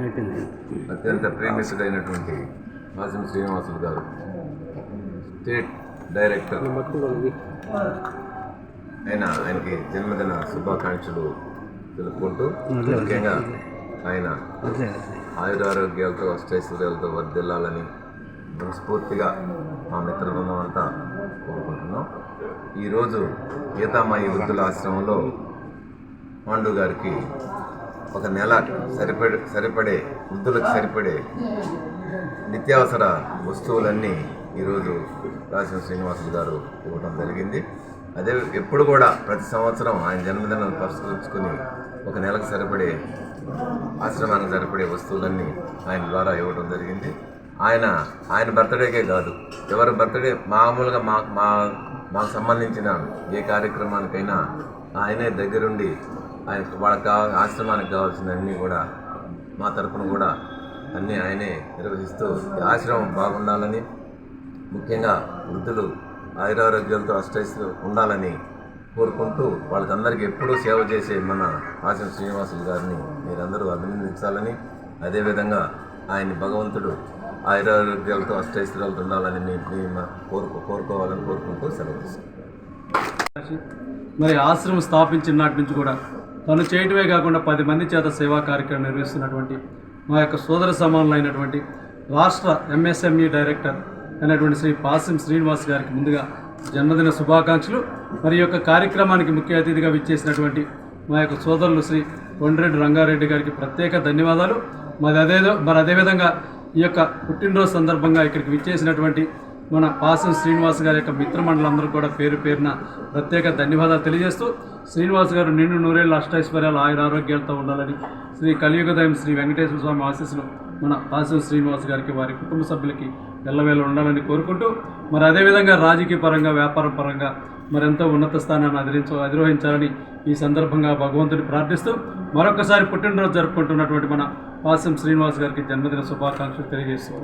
అయిపోయింది. అత్యంత ప్రేమిస్తుడైనటువంటి వాసిం శ్రీనివాసులు గారు స్టేట్ డైరెక్టర్ ఆయన ఆయనకి జన్మదిన శుభాకాంక్షలు తెలుపుకుంటూ ముఖ్యంగా ఆయన ఆయురారోగ్యాలతో అష్టైశ్వర్యాలతో వర్ధిల్లాలని మనస్ఫూర్తిగా మా మిత్ర బృందం అంతా కోరుకుంటున్నాం. ఈరోజు గీతామాయి వృద్ధుల ఆశ్రమంలో పాండు గారికి ఒక నెల సరిపడే సరిపడే వృద్ధులకు సరిపడే నిత్యావసర వస్తువులన్నీ ఈరోజు రాసిన శ్రీనివాసులు గారు ఇవ్వడం జరిగింది. అదే ఎప్పుడు కూడా ప్రతి సంవత్సరం ఆయన జన్మదినం పురస్కరించుకుని ఒక నెలకు సరిపడే ఆశ్రమానికి సరిపడే వస్తువులన్నీ ఆయన ద్వారా ఇవ్వడం జరిగింది. ఆయన ఆయన బర్త్డేకే కాదు ఎవరి బర్త్డే మామూలుగా మా మా మాకు సంబంధించిన ఏ కార్యక్రమానికైనా ఆయనే దగ్గరుండి ఆయన వాళ్ళకి కావ ఆశ్రమానికి కావాల్సినవన్నీ కూడా మా తరపున కూడా అన్నీ ఆయనే నిర్వహిస్తూ ఆశ్రమం బాగుండాలని ముఖ్యంగా వృద్ధులు ఆయురారోగ్యాలతో అష్టైశ్వర్యం ఉండాలని కోరుకుంటూ వాళ్ళకందరికీ ఎప్పుడూ సేవ చేసే మన ఆశం శ్రీనివాసులు గారిని మీరందరూ అభినందించాలని అదేవిధంగా ఆయన భగవంతుడు ఆయురారోగ్యాలతో అష్టైశ్వర్యాలతో ఉండాలని మీ కోరుకో కోరుకోవాలని కోరుకుంటూ సెలవు తీసుకుంటాం మరి ఆశ్రమం స్థాపించిన నాటి నుంచి కూడా తను చేయటమే కాకుండా పది మంది చేత సేవా కార్యక్రమం నిర్వహిస్తున్నటువంటి మా యొక్క సోదర సమానులైనటువంటి రాష్ట్ర ఎంఎస్ఎంఈ డైరెక్టర్ అయినటువంటి శ్రీ పాసిం శ్రీనివాస్ గారికి ముందుగా జన్మదిన శుభాకాంక్షలు. మరి యొక్క కార్యక్రమానికి ముఖ్య అతిథిగా విచ్చేసినటువంటి మా యొక్క సోదరులు శ్రీ కొండ్రెడ్డి రంగారెడ్డి గారికి ప్రత్యేక ధన్యవాదాలు. మరి అదేదో మరి అదేవిధంగా ఈ యొక్క పుట్టినరోజు సందర్భంగా ఇక్కడికి విచ్చేసినటువంటి మన పాసం శ్రీనివాస్ గారి యొక్క మిత్రమండలందరూ కూడా పేరు పేరున ప్రత్యేక ధన్యవాదాలు తెలియజేస్తూ శ్రీనివాస్ గారు నిండు నూరేళ్ళ అష్టైశ్వర్యాలు ఆయుర ఆరోగ్యాలతో ఉండాలని శ్రీ కలియుగదయం శ్రీ వెంకటేశ్వర స్వామి ఆశీస్సులు మన పాసం శ్రీనివాస్ గారికి వారి కుటుంబ సభ్యులకి ఎల్లవేళ ఉండాలని కోరుకుంటూ మరి అదేవిధంగా రాజకీయ పరంగా వ్యాపార పరంగా మరెంతో ఉన్నత స్థానాన్ని అధిరించ అధిరోహించాలని ఈ సందర్భంగా భగవంతుని ప్రార్థిస్తూ మరొకసారి పుట్టినరోజు జరుపుకుంటున్నటువంటి మన పాసం శ్రీనివాస్ గారికి జన్మదిన శుభాకాంక్షలు తెలియజేస్తూ